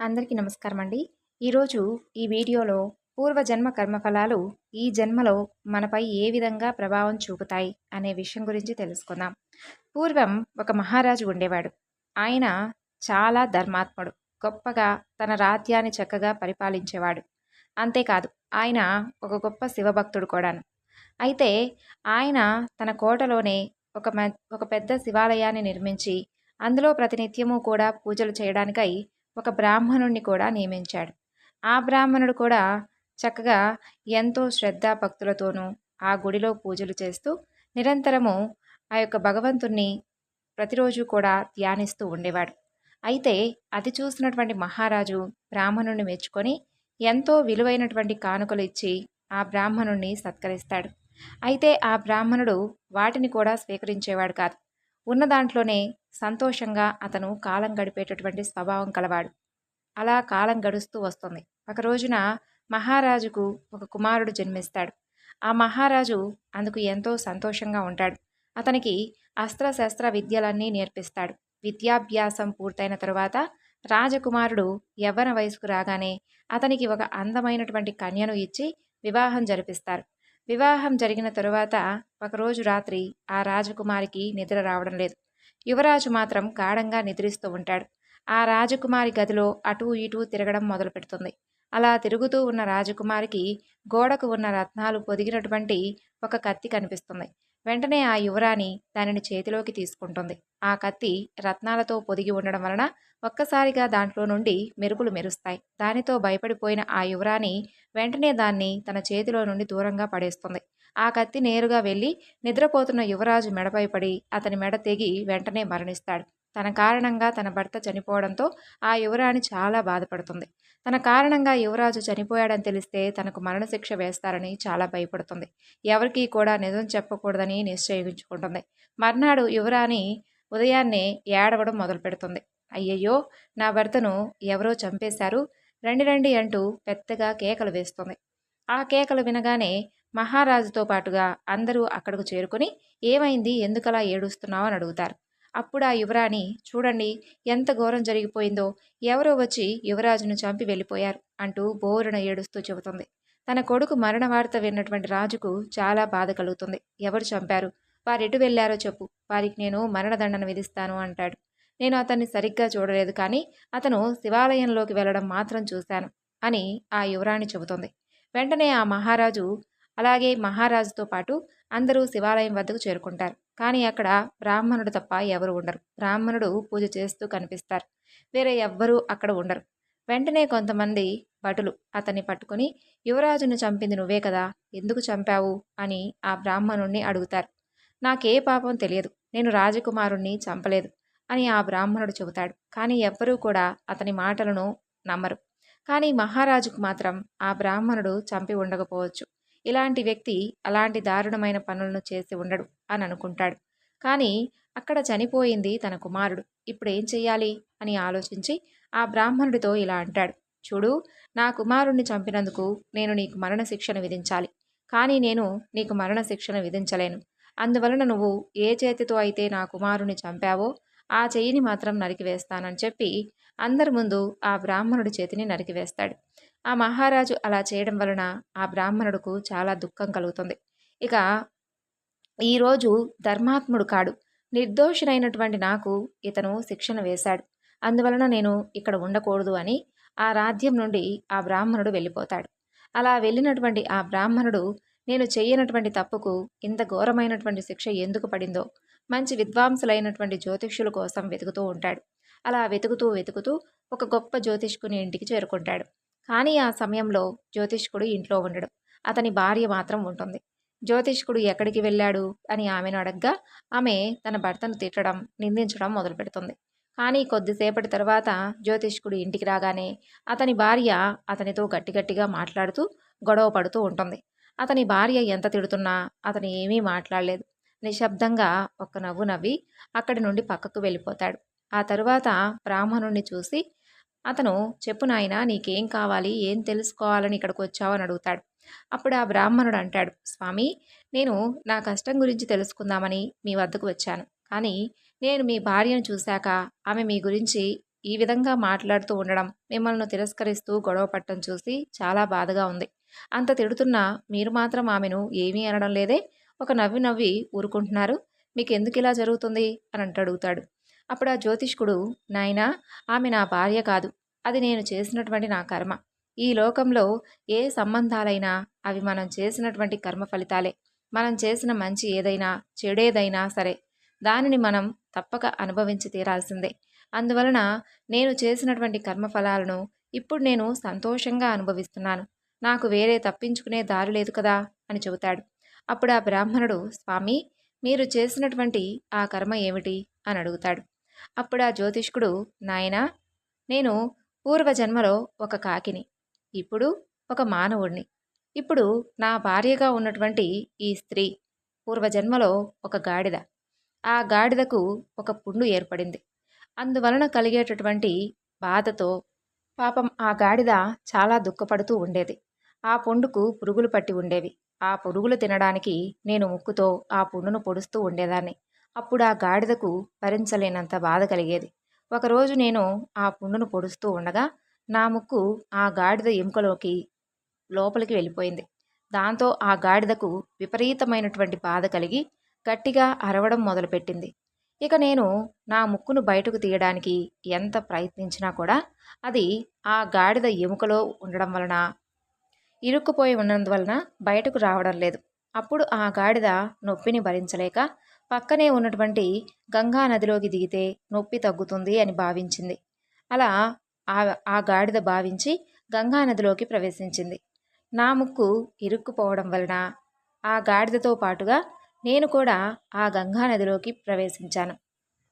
అందరికీ నమస్కారం అండి ఈరోజు ఈ వీడియోలో పూర్వజన్మ కర్మఫలాలు ఈ జన్మలో మనపై ఏ విధంగా ప్రభావం చూపుతాయి అనే విషయం గురించి తెలుసుకుందాం. పూర్వం ఒక మహారాజు ఉండేవాడు. ఆయన చాలా ధర్మాత్ముడు. గొప్పగా తన రాజ్యాన్ని చక్కగా పరిపాలించేవాడు. అంతేకాదు ఆయన ఒక గొప్ప శివభక్తుడు కూడాను. అయితే ఆయన తన కోటలోనే ఒక ఒక పెద్ద శివాలయాన్ని నిర్మించి అందులో ప్రతినిత్యము కూడా పూజలు చేయడానికై ఒక బ్రాహ్మణుణ్ణి కూడా నియమించాడు. ఆ బ్రాహ్మణుడు కూడా చక్కగా ఎంతో శ్రద్ధా భక్తులతోనూ ఆ గుడిలో పూజలు చేస్తూ నిరంతరము ఆ యొక్క భగవంతుణ్ణి ప్రతిరోజు కూడా ధ్యానిస్తూ ఉండేవాడు. అయితే అది చూసినటువంటి మహారాజు బ్రాహ్మణుణ్ణి మెచ్చుకొని ఎంతో విలువైనటువంటి కానుకలు ఇచ్చి ఆ బ్రాహ్మణుణ్ణి సత్కరిస్తాడు. అయితే ఆ బ్రాహ్మణుడు వాటిని కూడా స్వీకరించేవాడు కాదు. ఉన్న దాంట్లోనే సంతోషంగా అతను కాలం గడిపేటటువంటి స్వభావం కలవాడు. అలా కాలం గడుస్తూ వస్తుంది. ఒక రోజున మహారాజుకు ఒక కుమారుడు జన్మిస్తాడు. ఆ మహారాజు అందుకు ఎంతో సంతోషంగా ఉంటాడు. అతనికి అస్త్రశస్త్ర విద్యలన్నీ నేర్పిస్తాడు. విద్యాభ్యాసం పూర్తయిన తరువాత రాజకుమారుడు యవ్వన వయసుకు రాగానే అతనికి ఒక అందమైనటువంటి కన్యను ఇచ్చి వివాహం జరిపిస్తారు. వివాహం జరిగిన తరువాత ఒకరోజు రాత్రి ఆ రాజకుమారికి నిద్ర రావడం లేదు. యువరాజు మాత్రం గాఢంగా నిద్రిస్తూ ఉంటాడు. ఆ రాజకుమారి గదిలో అటూ ఇటూ తిరగడం మొదలు పెడుతుంది అలా తిరుగుతూ ఉన్న రాజకుమారికి గోడకు ఉన్న రత్నాలు పొదిగినటువంటి ఒక కత్తి కనిపిస్తుంది. వెంటనే ఆ యువరాణి దానిని చేతిలోకి తీసుకుంటుంది. ఆ కత్తి రత్నాలతో పొదిగి ఉండడం వలన ఒక్కసారిగా దాంట్లో నుండి మెరుపులు మెరుస్తాయి. దానితో భయపడిపోయిన ఆ యువరాణి వెంటనే దాన్ని తన చేతిలో నుండి దూరంగా పడేస్తుంది. ఆ కత్తి నేరుగా వెళ్ళి నిద్రపోతున్న యువరాజు మెడపై పడి అతని మెడ తెగి వెంటనే మరణిస్తాడు. తన కారణంగా తన భర్త చనిపోవడంతో ఆ యువరాణి చాలా బాధపడుతుంది. తన కారణంగా యువరాజు చనిపోయాడని తెలిస్తే తనకు మరణశిక్ష వేస్తారని చాలా భయపడుతుంది. ఎవరికీ కూడా నిజం చెప్పకూడదని నిశ్చయించుకుంటుంది. మర్నాడు యువరాణి ఉదయాన్నే ఏడవడం మొదలు పెడుతుంది అయ్యయ్యో నా భర్తను ఎవరో చంపేశారు. రండి రండి అంటూ పెద్దగా కేకలు వేస్తుంది. ఆ కేకలు వినగానే మహారాజుతో పాటుగా అందరూ అక్కడకు చేరుకొని ఏమైంది? ఎందుకలా ఏడుస్తున్నావు? అని అడుగుతారు. అప్పుడు ఆ యువరాణి చూడండి ఎంత ఘోరం జరిగిపోయిందో. ఎవరో వచ్చి యువరాజును చంపి వెళ్ళిపోయారు అంటూ బోరున ఏడుస్తూ చెబుతుంది. తన కొడుకు మరణ వార్త విన్నటువంటి రాజుకు చాలా బాధ కలుగుతుంది. ఎవరు చంపారు? వారెటు వెళ్ళారో చెప్పు. వారికి నేను మరణదండన విధిస్తాను అంటాడు. నేను అతన్ని సరిగ్గా చూడలేదు కానీ అతను శివాలయంలోకి వెళ్ళడం మాత్రం చూశాను అని ఆ యువరాణి చెబుతుంది. వెంటనే ఆ మహారాజు అలాగే మహారాజుతో పాటు అందరూ శివాలయం వద్దకు చేరుకుంటారు. కానీ అక్కడ బ్రాహ్మణుడు తప్ప ఎవరు ఉండరు. బ్రాహ్మణుడు పూజ చేస్తూ కనిపిస్తారు. వేరే ఎవ్వరూ అక్కడ ఉండరు. వెంటనే కొంతమంది భటులు అతన్ని పట్టుకుని యువరాజును చంపింది నువ్వే కదా ఎందుకు చంపావు? అని ఆ బ్రాహ్మణుణ్ణి అడుగుతారు. నాకే పాపం తెలియదు. నేను రాజకుమారుణ్ణి చంపలేదు అని ఆ బ్రాహ్మణుడు చెబుతాడు. కానీ ఎవ్వరూ కూడా అతని మాటలను నమ్మరు. కానీ మహారాజుకు మాత్రం ఆ బ్రాహ్మణుడు చంపి ఉండకపోవచ్చు. ఇలాంటి వ్యక్తి అలాంటి దారుణమైన పనులను చేసి ఉండడు అని అనుకుంటాడు. కానీ అక్కడ చనిపోయింది తన కుమారుడు. ఇప్పుడు ఏం చెయ్యాలి? అని ఆలోచించి ఆ బ్రాహ్మణుడితో ఇలా అంటాడు. చూడు నా కుమారుణ్ణి చంపినందుకు నేను నీకు మరణ విధించాలి. కానీ నేను నీకు మరణ శిక్షణ విధించలేను. అందువలన నువ్వు ఏ చేతితో అయితే నా కుమారుని చంపావో ఆ చెయ్యిని మాత్రం నరికివేస్తానని చెప్పి అందరి ముందు ఆ బ్రాహ్మణుడి చేతిని నరికివేస్తాడు. ఆ మహారాజు అలా చేయడం వలన ఆ బ్రాహ్మణుడుకు చాలా దుఃఖం కలుగుతుంది. ఇక ఈరోజు ధర్మాత్ముడు కాడు. నిర్దోషునైనటువంటి నాకు ఇతను శిక్షణ వేశాడు. అందువలన నేను ఇక్కడ ఉండకూడదు అని ఆ రాజ్యం నుండి ఆ బ్రాహ్మణుడు వెళ్ళిపోతాడు. అలా వెళ్ళినటువంటి ఆ బ్రాహ్మణుడు నేను చేయనటువంటి తప్పుకు ఇంత ఘోరమైనటువంటి శిక్ష ఎందుకు పడిందో మంచి విద్వాంసులైనటువంటి జ్యోతిష్యుల కోసం వెతుకుతూ ఉంటాడు. అలా వెతుకుతూ వెతుకుతూ ఒక గొప్ప జ్యోతిష్కుని ఇంటికి చేరుకుంటాడు. కానీ ఆ సమయంలో జ్యోతిష్కుడు ఇంట్లో ఉండడు. అతని భార్య మాత్రం ఉంటుంది. జ్యోతిష్కుడు ఎక్కడికి వెళ్ళాడు అని ఆమెను అడగ్గా ఆమె తన భర్తను తిట్టడం నిందించడం మొదలు పెడుతుంది కానీ కొద్దిసేపటి తర్వాత జ్యోతిష్కుడు ఇంటికి రాగానే అతని భార్య అతనితో గట్టి గట్టిగా మాట్లాడుతూ గొడవ పడుతూ ఉంటుంది. అతని భార్య ఎంత తిడుతున్నా అతను ఏమీ మాట్లాడలేదు. నిశ్శబ్దంగా ఒక్క నవ్వు నవ్వి అక్కడి నుండి పక్కకు వెళ్ళిపోతాడు. ఆ తరువాత బ్రాహ్మణుణ్ణి చూసి అతను చెప్పు నాయన నీకేం కావాలి? ఏం తెలుసుకోవాలని ఇక్కడికి వచ్చావని అడుగుతాడు. అప్పుడు ఆ బ్రాహ్మణుడు అంటాడు స్వామి నేను నా కష్టం గురించి తెలుసుకుందామని మీ వద్దకు వచ్చాను. కానీ నేను మీ భార్యను చూశాక ఆమె మీ గురించి ఈ విధంగా మాట్లాడుతూ ఉండడం మిమ్మల్ని తిరస్కరిస్తూ గొడవ పట్టడం చూసి చాలా బాధగా ఉంది. అంత తిడుతున్నా మీరు మాత్రం ఆమెను ఏమీ అనడం లేదే. ఒక నవ్వి నవ్వి ఊరుకుంటున్నారు. మీకు ఎందుకు ఇలా జరుగుతుంది? అని అంటడుగుతాడు అడుగుతాడు. అప్పుడు ఆ జ్యోతిష్కుడు నాయనా ఆమె నా భార్య కాదు. అది నేను చేసినటువంటి నా కర్మ. ఈ లోకంలో ఏ సంబంధాలైనా అవి మనం చేసినటువంటి కర్మ ఫలితాలే. మనం చేసిన మంచి ఏదైనా చెడేదైనా సరే దానిని మనం తప్పక అనుభవించి తీరాల్సిందే. అందువలన నేను చేసినటువంటి కర్మఫలాలను ఇప్పుడు నేను సంతోషంగా అనుభవిస్తున్నాను. నాకు వేరే తప్పించుకునే దారి లేదు కదా అని చెబుతాడు. అప్పుడు ఆ బ్రాహ్మణుడు స్వామి మీరు చేసినటువంటి ఆ కర్మ ఏమిటి? అని అడుగుతాడు. అప్పుడు ఆ జ్యోతిష్కుడు నాయనా నేను పూర్వజన్మలో ఒక కాకిని ఇప్పుడు ఒక మానవుడిని ఇప్పుడు నా భార్యగా ఉన్నటువంటి ఈ స్త్రీ పూర్వజన్మలో ఒక గాడిద. ఆ గాడిదకు ఒక పుండు ఏర్పడింది. అందువలన కలిగేటటువంటి బాధతో పాపం ఆ గాడిద చాలా దుఃఖపడుతూ ఉండేది. ఆ పుండుకు పురుగులు పట్టి ఉండేవి. ఆ పురుగులు తినడానికి నేను ముక్కుతో ఆ పుండును పొడుస్తూ ఉండేదాన్ని. అప్పుడు ఆ గాడిదకు భరించలేనంత బాధ కలిగేది. ఒకరోజు నేను ఆ పుండును పొడుస్తూ ఉండగా నా ముక్కు ఆ గాడిద ఎముకలోకి లోపలికి వెళ్ళిపోయింది. దాంతో ఆ గాడిదకు విపరీతమైనటువంటి బాధ కలిగి గట్టిగా అరవడం మొదలుపెట్టింది. ఇక నేను నా ముక్కును బయటకు తీయడానికి ఎంత ప్రయత్నించినా కూడా అది ఆ గాడిద ఎముకలో ఉండడం వలన ఇరుక్కుపోయి ఉన్నందువలన బయటకు రావడం లేదు. అప్పుడు ఆ గాడిద నొప్పిని భరించలేక పక్కనే ఉన్నటువంటి గంగా నదిలోకి దిగితే నొప్పి తగ్గుతుంది అని భావించింది. అలా ఆ ఆ గాడిద భావించి గంగా నదిలోకి ప్రవేశించింది. నా ముక్కు ఇరుక్కుపోవడం వలన ఆ గాడిదతో పాటుగా నేను కూడా ఆ గంగా నదిలోకి ప్రవేశించాను.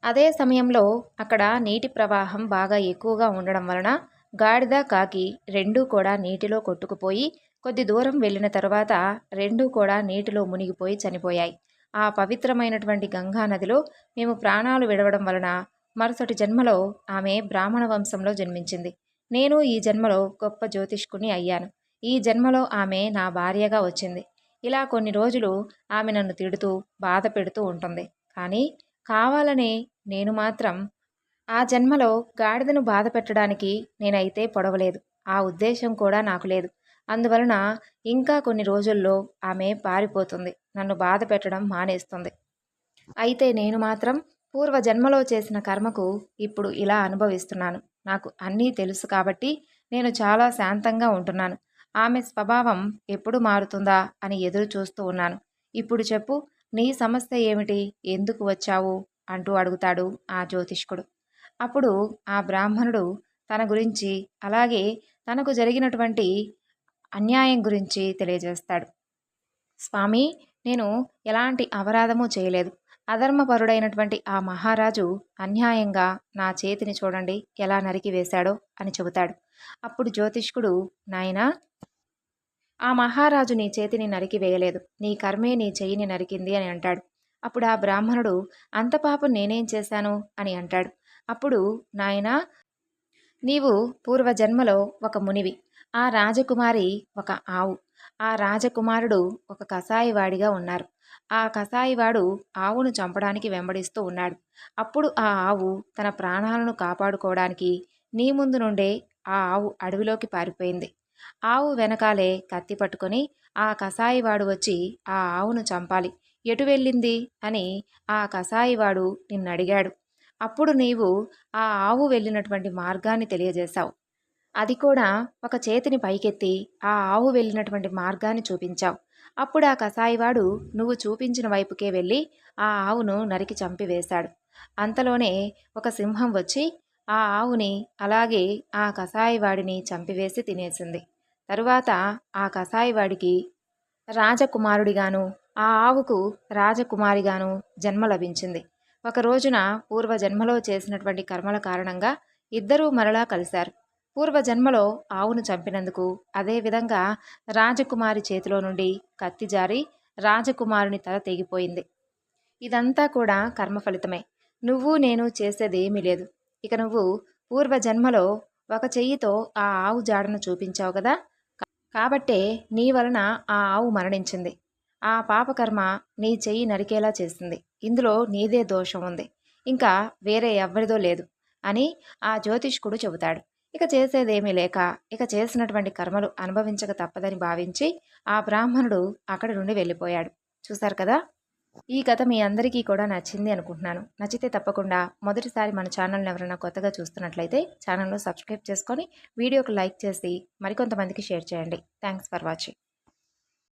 అదే సమయంలో అక్కడ నీటి ప్రవాహం బాగా ఎక్కువగా ఉండడం వలన గాడిద కాకి రెండూ కూడా నీటిలో కొట్టుకుపోయి కొద్ది దూరం వెళ్ళిన తర్వాత రెండూ కూడా నీటిలో మునిగిపోయి చనిపోయాయి. ఆ పవిత్రమైనటువంటి గంగా నదిలో మేము ప్రాణాలు విడవడం వలన మరుసటి జన్మలో ఆమె బ్రాహ్మణ వంశంలో జన్మించింది. నేను ఈ జన్మలో గొప్ప జ్యోతిష్కుని అయ్యాను. ఈ జన్మలో ఆమె నా భార్యగా వచ్చింది. ఇలా కొన్ని రోజులు ఆమె నన్ను తిడుతూ బాధ పెడుతూ ఉంటుంది. కానీ కావాలనే నేను మాత్రం ఆ జన్మలో గాడిదను బాధ పెట్టడానికి నేనైతే పొడవలేదు. ఆ ఉద్దేశం కూడా నాకు లేదు. అందువలన ఇంకా కొన్ని రోజుల్లో ఆమె పారిపోతుంది. నన్ను బాధ పెట్టడం మానేస్తుంది. అయితే నేను మాత్రం పూర్వ జన్మలో చేసిన కర్మకు ఇప్పుడు ఇలా అనుభవిస్తున్నాను. నాకు అన్నీ తెలుసు కాబట్టి నేను చాలా శాంతంగా ఉంటున్నాను. ఆమె స్వభావం ఎప్పుడు మారుతుందా అని ఎదురు చూస్తూ ఉన్నాను. ఇప్పుడు చెప్పు నీ సమస్య ఏమిటి? ఎందుకు వచ్చావు? అంటూ అడుగుతాడు ఆ జ్యోతిష్కుడు. అప్పుడు ఆ బ్రాహ్మణుడు తన గురించి అలాగే తనకు జరిగినటువంటి అన్యాయం గురించి తెలియజేస్తాడు. స్వామి నేను ఎలాంటి అపరాధము చేయలేదు. అధర్మపరుడైనటువంటి ఆ మహారాజు అన్యాయంగా నా చేతిని చూడండి ఎలా నరికి వేశాడో అని చెబుతాడు. అప్పుడు జ్యోతిష్కుడు నాయనా ఆ మహారాజు నీ చేతిని నరికి వేయలేదు. నీ కర్మే నీ చెయ్యిని నరికింది అని అంటాడు. అప్పుడు ఆ బ్రాహ్మణుడు అంత పాపం నేనేం చేశాను? అని అంటాడు. అప్పుడు నాయనా నీవు పూర్వజన్మలో ఒక మునివి. ఆ రాజకుమారి ఒక ఆవు. ఆ రాజకుమారుడు ఒక కసాయివాడిగా ఉన్నారు. ఆ కసాయివాడు ఆవును చంపడానికి వెంబడిస్తూ ఉన్నాడు. అప్పుడు ఆ ఆవు తన ప్రాణాలను కాపాడుకోవడానికి నీ ముందు నుండే ఆ ఆవు అడవిలోకి పారిపోయింది. ఆవు వెనకాలే కత్తి పట్టుకొని ఆ కసాయివాడు వచ్చి ఆ ఆవును చంపాలి. ఎటు వెళ్ళింది? అని ఆ కసాయివాడు నిన్నడిగాడు. అప్పుడు నీవు ఆ ఆవు వెళ్ళినటువంటి మార్గాన్ని తెలియజేశావు. అది కూడా ఒక చేతిని పైకెత్తి ఆ ఆవు వెళ్ళినటువంటి మార్గాన్ని చూపించావు. అప్పుడు ఆ కసాయివాడు నువ్వు చూపించిన వైపుకే వెళ్ళి ఆ ఆవును నరికి చంపివేశాడు అంతలోనే ఒక సింహం వచ్చి ఆ ఆవుని అలాగే ఆ కసాయివాడిని చంపివేసి తినేసింది. తరువాత ఆ కసాయివాడికి రాజకుమారుడిగాను ఆ ఆవుకు రాజకుమారిగాను జన్మ లభించింది. ఒక రోజున పూర్వజన్మలో చేసినటువంటి కర్మల కారణంగా ఇద్దరూ మరలా కలిశారు. పూర్వజన్మలో ఆవును చంపినందుకు అదేవిధంగా రాజకుమారి చేతిలో నుండి కత్తి జారి రాజకుమారుని తల తెగిపోయింది. ఇదంతా కూడా కర్మ ఫలితమే. నువ్వు నేను చేసేదేమీ లేదు. ఇక నువ్వు పూర్వజన్మలో ఒక చెయ్యితో ఆ ఆవు జాడను చూపించావు కదా? కాబట్టే నీ వలన ఆ ఆవు మరణించింది. ఆ పాపకర్మ నీ చెయ్యి నరికేలా చేసింది. ఇందులో నీదే దోషం ఉంది. ఇంకా వేరే ఎవ్వరిదో లేదు అని ఆ జ్యోతిష్కుడు చెబుతాడు. ఇక చేసేదేమీ లేక ఇక చేసినటువంటి కర్మలు అనుభవించక తప్పదని భావించి ఆ బ్రాహ్మణుడు అక్కడి నుండి వెళ్ళిపోయాడు. చూశారు కదా? ఈ కథ మీ అందరికీ కూడా నచ్చింది అనుకుంటున్నాను. నచ్చితే తప్పకుండా మొదటిసారి మన ఛానల్ని ఎవరైనా కొత్తగా చూస్తున్నట్లయితే ఛానల్ను సబ్స్క్రైబ్ చేసుకొని వీడియోకి లైక్ చేసి మరికొంతమందికి షేర్ చేయండి. Thanks for watching.